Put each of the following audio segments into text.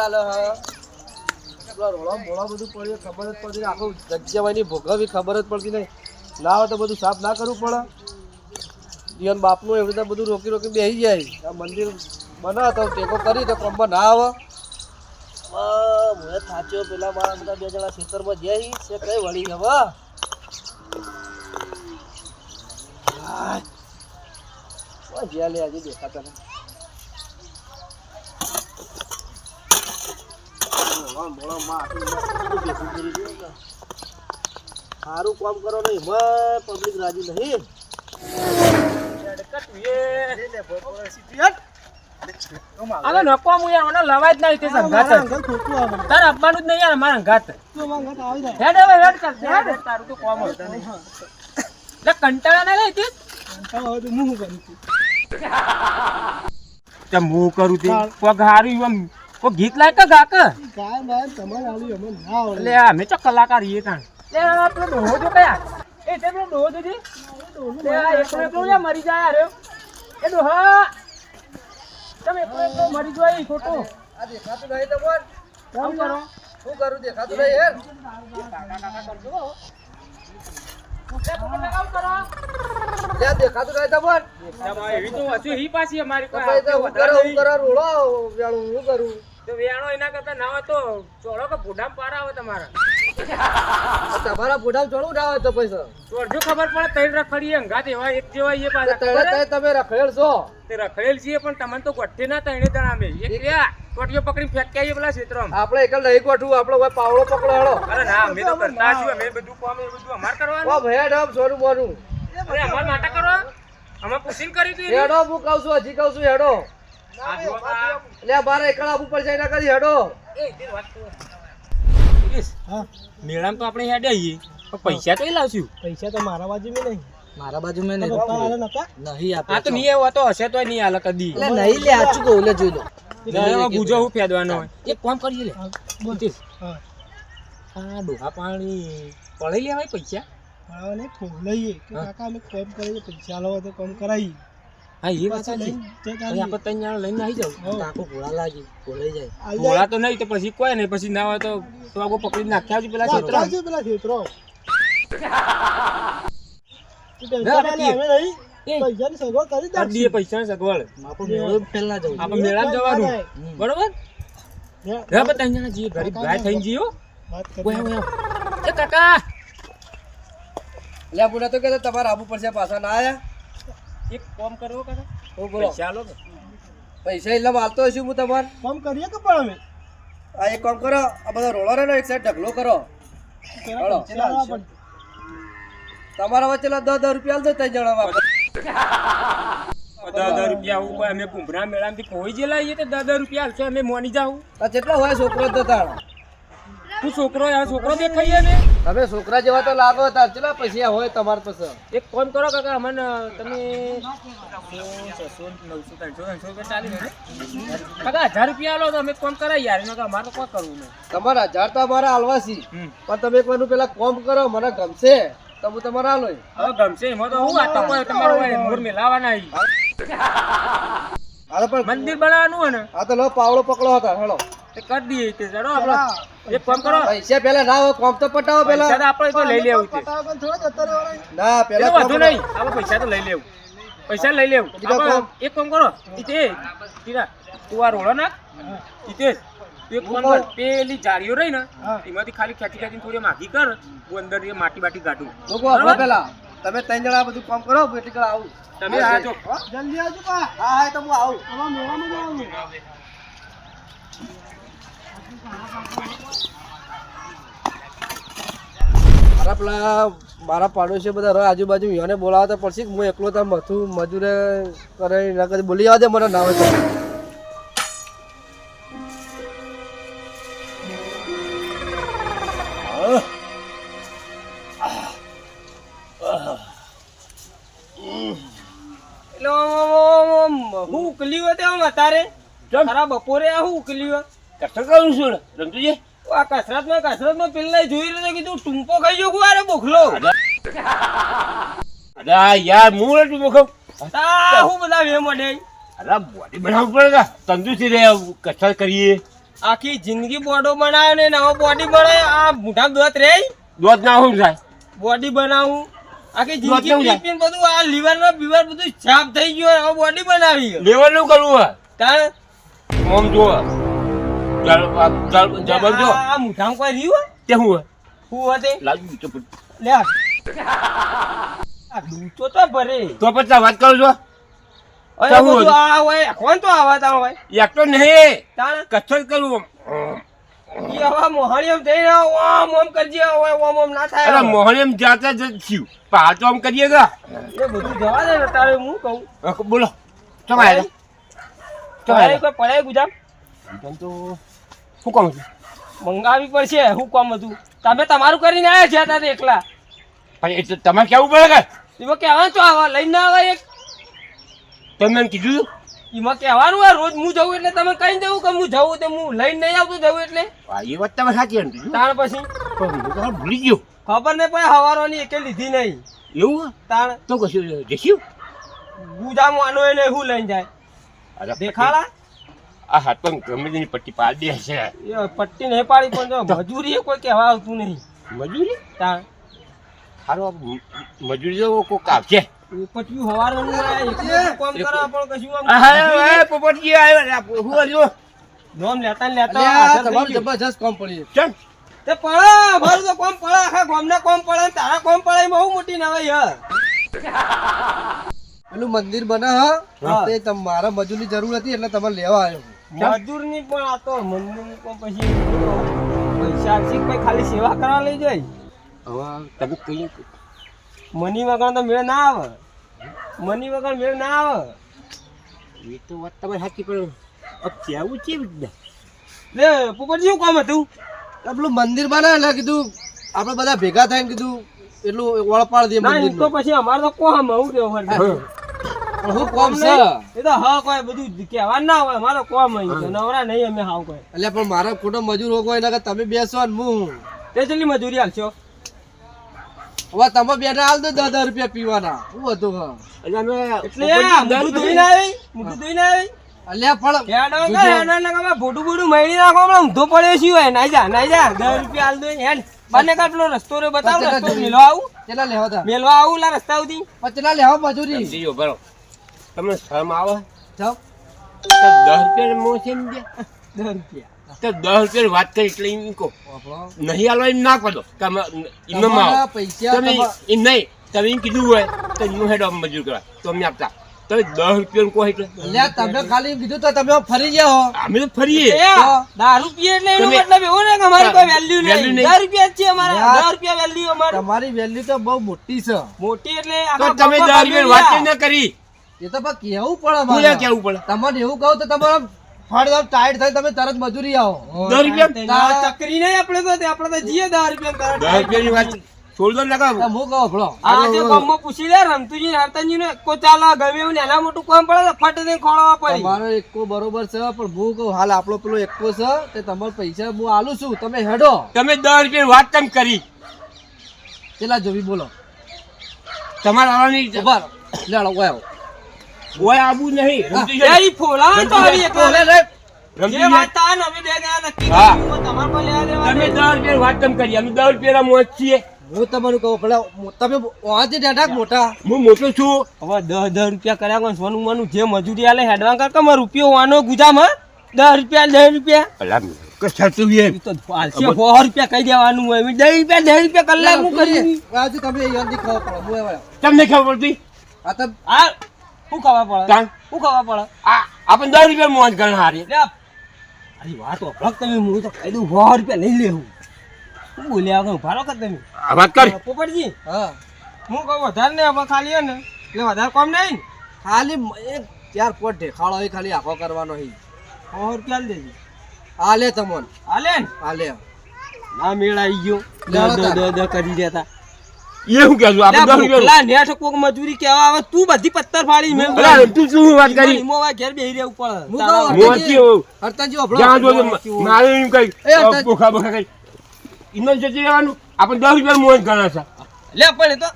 ચાલે મોળા બધું પડ્યું ખબર જ પડતી નહીં. આખું જગ્યામાંની ભોગવવી ખબર જ પડતી નહીં. ના હોય તો બધું સાફ ના કરવું પડે. જીવન બાપનું એવી રીતે બધું રોકી રોકી બેસી જાય. આ મંદિર બનાવે તો ટેકો કરી તો કોમમાં ના આવે. હું થાચ્યો પેલા મારા બધા બે જણા ખેતરમાં જાય છે કઈ વળી હવે? જ્યાં લે આજે દેખાતા નહીં. સારું કામ કરો ને એમાં પબ્લિક રાજી નહીં. નકો હું યાર મને લવાય જ નહીં તે સંઘાત. તારે આપવાનું જ નહીં યાર મારા અંગાત. હેડ હવે હેડ કર હેડ. હેડ, તારું તો કોમ હોય એટલે કંટાળા ના લે તે. તે હું કરું તે. પગ હારું એમ કોઈ ગીત લાય કે ગા કે એટલે અમે તો કલાકાર છીએ કાણ લે આપણો ડોહો જો કયા? એ તે પેલો ડોહો જોજી. લે આ એકલો એકલો જા મરી જાય યાર એ ડોહો! તમે એકલો એકલો મરી જાય ઈ ખોટું. આ દેખાતું નહીં તો બોલ કામ કરો? શું કરું દેખાતું નહીં યાર લે દેખાતું નહીં તો બોલ એવી તો હજુ હી પાછી અમારી કરું. કરું હું કરું? તો વેણો એના કરતા ના હોય તો ચોળો કે ભૂડામ પારા આવે તમારા. તમારા બુઢા ચોડું ના હોય તો પૈસા ચોરજો ખબર પડે ત્રણ રખડીએ અંગા એવા એક જેવા એ પાછા? તમે રખડેલ છો. તે રખડેલ છીએ પણ તમને તો ગોઠે ના તણે જણા અમે એક રહ્યા પકડી ફેંકી છીએ પેલા ક્ષેત્રમાં આપણે એકલ નહીં ગોઠવું આપણો પાવડો પકડો હળો અરે ના અમે તો કરતા છીએ અમે બધું કામ એ બધું અમાર ઓ ભયા ડબ સોનું બોનું. અરે અમાર માટે કરો. અમે પૂછીને કરી દીધું હેડો હું કહું છું હજી કહું છું હેડો. લે બારે એકલ ઉપર જઈને કરી હેડો. એ, તો. મેળામાં તો આપણે હેડે આવીએ પણ પૈસા તો એ લાવશું. પૈસા તો મારા બાજુ મેં નહીં. મારા બાજુ મેં નહીં નતા આ તો નહીં એવો તો હશે તો નહીં આલે કદી. નહીં લે આચું કહું લે જોઈ લો. ના, એમાં હું ફેદવાનો હોય. એક કામ કરીએ લે. બોલતીસ હા. આ ડોહા પાણી પડી લેવાય પૈસા? મારા ને ફોન લઈએ કાકા અમે કામ કરીએ પૈસા લાવો તો કોમ કરાવી હા એ વાત પછી સાચી. આપણે ત્રણ જણા લઈને આવી જાવ. કાકો ઘોડા લાગી ઘોડાઈ જાય. ઘોડા તો નહીં તો પછી કોઈ નહીં. પછી ના હોય તો તો આગો પકડી નાખ્યા આવજો પેલા આવજો પેલા ખેતરો પૈસા સગવડ આપણે મેળો ફેલ ના જવું આપણે મેળામાં જવાનું. બરોબર? હા. પણ ત્રણ જણા જઈએ ગરીબ ગાય થઈને ઓય. કાકા. લે બુડા તો કે તમારે આબુ પડશે પાછા ના આયા. એક કોમ કરો? કાકા હું બોલો. પૈસા લો પૈસા એટલે વાલતો હશું હું તમારે? કોમ કરીએ કે પણ અમે? આ એક કામ કરો આ બધા રોળો ને એક સાઈડ ઢગલો કરો. તમારા વચ્ચે દસ દસ રૂપિયા આલજો ત્રણ જણાવવા દસ દસ રૂપિયા હું કોઈ અમે કુંભરા મેળામાંથી કોઈ જે લાવીએ તો દસ દસ રૂપિયા હાલશે અમે મોની જાઉં. આ કેટલા હોય છોકરો તો તું છોકરો આ છોકરો દેખાઈએ ને તમે છોકરા જેવા તો લાગો હતા ચલા પૈસા હોય તમારા પાસે? એક કોમ કરો કાકા અમને તમે કાકા હજાર રૂપિયા આલો તો અમે કોમ કરાય યાર એમાં મારે કોઈ કરવું નહીં. તમારા હજાર તો અમારા આલવાસી. પણ તમે એક વાર પેલા કોમ કરો મને ગમશે તો હું તમારે આલો. હવે ગમશે એમાં તો હું આ તો તમારો મૂળ મેલાવાના ઈ. પણ મંદિર બનાવવાનું હોય ને? આ તો લો પાવડો પકડો હતા હેલો. તે કરી દઈએ તે ચડો આપણે એક કામ કરો. પૈસા પેલા ના હોય કોમ તો પટાવો પેલા પૈસા આપણે તો લઈ લેવું છે. ના પેલા પેલા વધુ નહીં. આપણે પૈસા તો લઈ લેવું. પૈસા લઈ લેવું. એક કામ કરો. ઈતે તીરા તું આ રોડો નાખ. ઈતે એક કામ કર. પેલી જાળીઓ રહી ને. એમાંથી ખાલી ખેંચી ખેંચીને થોડી માગી કર. હું અંદર માટી બાટી કાઢું. લોકો આપો પેલા તમે ત્રણ જણા બધું કામ કરો એટલે કળ આવું. તમે આ જો. જલ્દી આવજો હા હા તો હું આવું. આમાં મેળામાં જવાનું. મારા પેલા મારા પાડોશી બધા રહે આજુબાજુ યોને બોલાવતા પડશે હું એકલો ત્યાં મથું મજૂરે કરે એના કરતા બોલી આવવા દે મને ના હોય હું ઉકલ્યું હોય તે આમ અત્યારે? બપોરે આ હું ઉકલી હોય કસર કરું છું રમતુજી આ કસરતમાં કસરતમાં પેલા જોઈ રહ્યો કીધું ટૂંપો ખાઈ જો કું અરે બોખલો. અરે યાર મૂળ એટલું મુખમ આ હું બધા વેમ અડે. અરે બોડી બનાવવું પડે ને તંદુરસ્તી રહે કસરત કરીએ. આખી જિંદગી બોડો બનાવે ને નવો બોડી બને આ મોટા દોત રે. દોત ના શું થાય બોડી બનાવું. આખી જિંદગી કેવું થાય? પી પીને બધું આ લીવર નો બીવર બધું સાફ થઈ ગયો હવે બોડી બનાવી લેવાનું કરવું હોય. તાણ મોમ જો જળ- આ જળ- જબર જો આ મુઠામ મોઢામાં કોઈ રહ્યું તે હું હું હતે લે આ. આ તો ભરે તો પછી વાત કરું છો? અરે આ હોય કોણ તો આવા તા હોય? એક તો નહીં. તાણ? કચ્છર કરવું ઈ આવા મોહાણી એમ થઈને ઓમ ઓમ કરજે ઓય ઓમ ઓમ ના થાય અરે મોહન એમ જાતા જ થયું. પણ આ તો આમ કરીએ ગા. એ બધું જવા દે તારે હું કહું? બોલો. ચમાય પડાય કોઈ પડાય ગુજામ. તો શું કહું છું? મંગાવી પડશે શું કામ હતું તમે તમારું કરીને આવ્યા છે તારે એકલા. ભાઈ એટલે તો તમારે કેવું પડે કે? એમાં કહેવાનું છો આવા લઈને ના આવે એક. તમે કીધું એમાં કહેવાનું હોય રોજ હું જવું એટલે તમે કહી દેવું કે હું જવું તો હું લઈને નહીં આવતું જવું એટલે. એ વાત તમે સાચી તાણ પછી? પણ ભૂલી ગયો. ખબર નહીં પડે હવારોની એકે લીધી નહીં. એવું તાણ. તો કશું દેખ્યું? બુજામાં વાનો એને શું લઈને જાય. અરે દેખાડા આ હાથ પણ ગમે તેની પટ્ટી પાડી દે છે. એ પટ્ટી નહીં પાડી પણ જો મજૂરી એ કોઈ કહેવા આવતું નહીં. મજૂરી? તા હારો આ મજૂરી જો કોક આવશે. છે પટ્યું હવારોનું આ એકલું કામ પણ કશું આમ આ હા, પોપટજી આવ્યો હું આવ્યો નોમ લેતા લેતા તમામ. જબરજસ્ત કોમ પડી ચલ તે પડા મારું તો કોમ પડે આખા ગામને કોમ પડે તારા કોમ પડે બહુ મોટી નવાઈ યાર પેલું મંદિર બને હા. હા. તે તમારા મજૂરની જરૂર હતી એટલે તમે લેવા આવ્યો. મજૂરની પણ આ તો મંદિર પણ પછી પૈસા કોઈ ખાલી સેવા કરવા લઈ જાય? હવે તમે કઈ મની વગર તો મેળ ના આવે. મની વગર મેળ ના આવે. એ તો વાત તમારી સાચી પણ કેવું છે લે પોપટજી શું કામ હતું? પેલું મંદિર બને એટલે કીધું આપણે બધા ભેગા થઈને કીધું એટલું ઓળપાડ દે ના તો પછી અમારે તો કોમ આવું દેવું હું કોમ છે? એ તો હા કોઈ બધું કહેવા ના હોય મારો કોમ અહીં છે નવરા નહીં અમે હાવ કોઈ. એટલે પણ મારા ખોટો મજૂર હોય એના કરતા તમે બેસો ને હું. તે ચલી મજૂરી હાલશો? હવે તમે બેઠા હાલ દો દસ રૂપિયા પીવાના. શું હતું હા એટલે અમે એટલે મોઢું ધોઈને આવી ધોઈને આવી અલ્યા પણ હેડો કે હેડો ને કે ભોડું ભોડું મળી નાખો હમણાં ઊંધો પડ્યો શું હોય? નાઈ જા નાઈ જા દસ રૂપિયા હાલ દો હેડ. બને કાટલો રસ્તો રે બતાવ રસ્તો મેલવા આવું. કેટલા લેવા મેલવા આવું લા રસ્તા સુધી. પચલા લેવા મજૂરી? બરો તમને શરમ આવે. જાઓ. તો દસ રૂપિયા મોં છે દસ રૂપિયા. તો દસ રૂપિયા વાત કરી એટલે એમ કહો. નહીં હાલવા એમ ના પડો તમે એમને આવો તમે એમ નહીં. તમે એમ કીધું હોય તો એનું હેડ મજૂર કરવા તો અમે આપતા. તો દસ રૂપિયા કહો એટલે. અલ્યા તમે ખાલી કીધું તો તમે ફરી ગયા હો. અમે તો ફરીએ. દારૂ પીએ એટલે એનો મતલબ એવો ને કે અમારી કોઈ વેલ્યુ નહીં. દસ રૂપિયા છે અમારે. દસ રૂપિયા વેલ્યુ અમારે. તમારી વેલ્યુ તો બહુ મોટી છે. મોટી એટલે તમે દસ રૂપિયા વાત કેમ કરી? એ તો પણ કેવું પડે મારે. કેવું પડે. તમારે એવું કહું તો તમારે ફળ ટાઈટ થાય તમે તરત મજૂરી આવો. દસ રૂપિયા? ચકરી નહીં આપણે તો આપણે તો જીએ દસ રૂપિયા દસ રૂપિયાની વાત છોડ લગાવો. હું કહું ભલો. આ ગામમાં પૂછી લે રમતુજી હરતનજી ને કો ચાલો ગમે એવું નાના મોટું કામ પડે તો ફટ ખોળવા પડી. તમારો એકો બરોબર છે પણ હું કહું હાલ આપણો પેલો એકો છે તે તમારા પૈસા હું આલું છું તમે હેડો. તમે દસ રૂપિયા વાત કેમ કરી? કેટલા જોવી બોલો. તમારા આવવાની ઊભા લેડો. ઓય આબુ નહીં. રમતું એ ઈ ફોલાવા તો આવી એકલા. ઓલે રે. જે વાત થાય ને અમે બે જણા નક્કી હા. તમારે કોઈ લેવા દેવા તમે નહીં. દસ રૂપિયાની વાત કેમ કરી? અમે દસ રૂપિયાના મોજ છીએ. હું તમારું કહું ભલે તમે વાંચી ડેટા મોટા. હું મોટો છું. હવે દસ દસ રૂપિયા કર્યા કોઈ સોનું મોનું જે મજૂરી આલે હેડવા કર કે રૂપિયો વાનો ગુજામાં દસ રૂપિયા દસ રૂપિયા. અલા કશાતું એમ તો હાલશે સો રૂપિયા કહી દેવાનું હોય. દસ રૂપિયા દસ રૂપિયા કલાક હું કરી તમે પડે તમને ખબર પડતી? આ તો આ શું ખાવા પડે? તાણ શું ખાવા પડે? આ આપણે દસ રૂપિયા મોજ ગણ હારી. અરે વાત વખત તમે હું તો કહી દઉં સો રૂપિયા લઈ લેવું. શું બોલ્યા વગર ઊભા કે તમે? આ વાત કર. પોપટજી. હા હું કહું વધારે ને હવે ખાલી હે ને. એટલે વધારે કોમ નહીં. ખાલી મ- એક ચાર પોટ ઢેખાડો હોય ખાલી આખો કરવાનો હોય સો રૂપિયા લઈ દેજે હાલે લે તમોન. હાલે ને. આ લે. ના મેળ આવી ગયો. દ. દ દ કરી દેતા. એ શું કહેશું આપણે દસ રૂપિયા પેલા નેઠ કોક મજૂરી કેવા આવે તું બધી પત્તર ફાડી મેં અલા તું શું વાત કરી? ઈમો વાય ઘેર બેહી રહેવું પડે. હું તારા હોઉં હરતાજી ઓભળો. જ્યાં જોજો મારે એમ કઈ પોખા બોખા કઈ. ઇનો જતી રહેવાનું. આપણે દસ રૂપિયા મોજ ગણા છે. લે પણ એ તો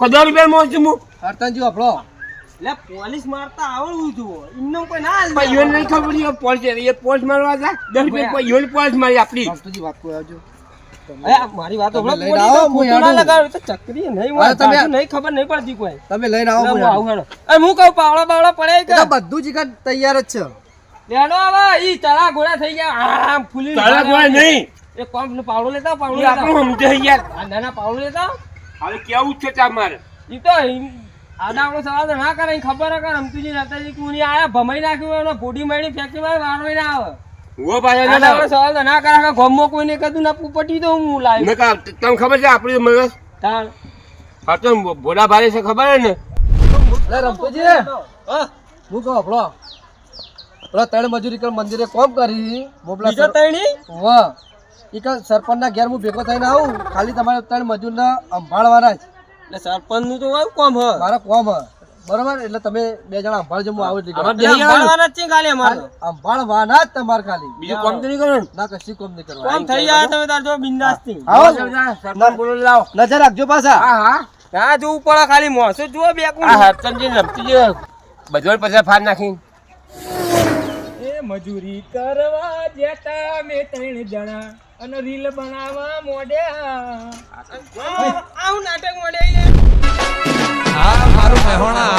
કોઈ દસ રૂપિયા મોજ છે હું હરતાજી ઓભળો. લે પોલીસ મારતા આવડવું જુઓ એમને કોઈ ના પણ ઈવન નહીં ખબર પોલીસ એ પોલીસ મારવા જા દસ રૂપિયા કોઈ ઈવન પોલીસ મારી આપણી વાત કોઈ આવજો. મારી વાત તમે હમણાં લઈને બોલી આવો, તો હું ખોટું ના હેડું. ચકરી નહીં હોય, અરે તમે- સાચું નહીં ખબર નહીં પડતી કોઈ. તમે લઈને આવો હું હું આવું હેડો. અરે, હું કહું પાવડા બાવડા પડે બધું જ તૈયાર જ છે. લેડો હવે ઈ ચણા ગોળા થઈ ગયા આમ ફૂલી તારા કોઈ નહીં. એક કોમ પાવડો લેતા પાવડો લેતા આપણું સમજે યાર. નાના પાવડો લેતા. હવે કેવું છે તમારે ઈ તો આડાવડો સવાલ ના કરે ખબર હે કે રમતુજી નતાજી કુની આયા ભમાઈ નાખ્યું એનો ફોડી મારી ફેક્ટરી માં વારવાઈ ના આવે. વો પાછા આડાવડો સવાલ તો ના કરે કે ગમો કોઈને કદું ના પોપટી તો હું નકા તમને ખબર છે આપણી તાણ. હા તો ભોળા ભારે છે ખબર હે ને? લે રમતુજી. હા. હું કહું આપણો પેલા ત્રણ મજૂરી કર મંદિરે કોમ કરી. મોબલા બીજો તૈણી? વાહ. એક સરપંચના સરપંચ ના ઘેર હું ભેગો થઈને આવું. ખાલી તમારે ત્રણ મજૂર ના સંભાળવાના જ. એટલે સરપંચનું તો કોમ હ. મારા કોમ હે. બરોબર? એટલે તમે બે જણા સંભાળજો હું આવો એટલે? ભણવાના જ છે ખાલી અમારે. તો. જ તમારે ખાલી. બીજું કોમ તો નહીં કરો ના કશી કોમ નહીં કરવા કોમ થઈ જાય તમે તાર જો બિંદાસથી. આવો બોલો લાવ. નજર રાખજો પાછા. હા હા. હા જોવું પડે ખાલી મોસો જુઓ બે કું આ હરચંદજી રમતી બધો પૈસા ફાડ નાખી એ મજૂરી કરવા જતા મે ત્રણ જણા અને રીલ બનાવવા મોડ્યા આવું નાટક મોડે હા મારું મહેણા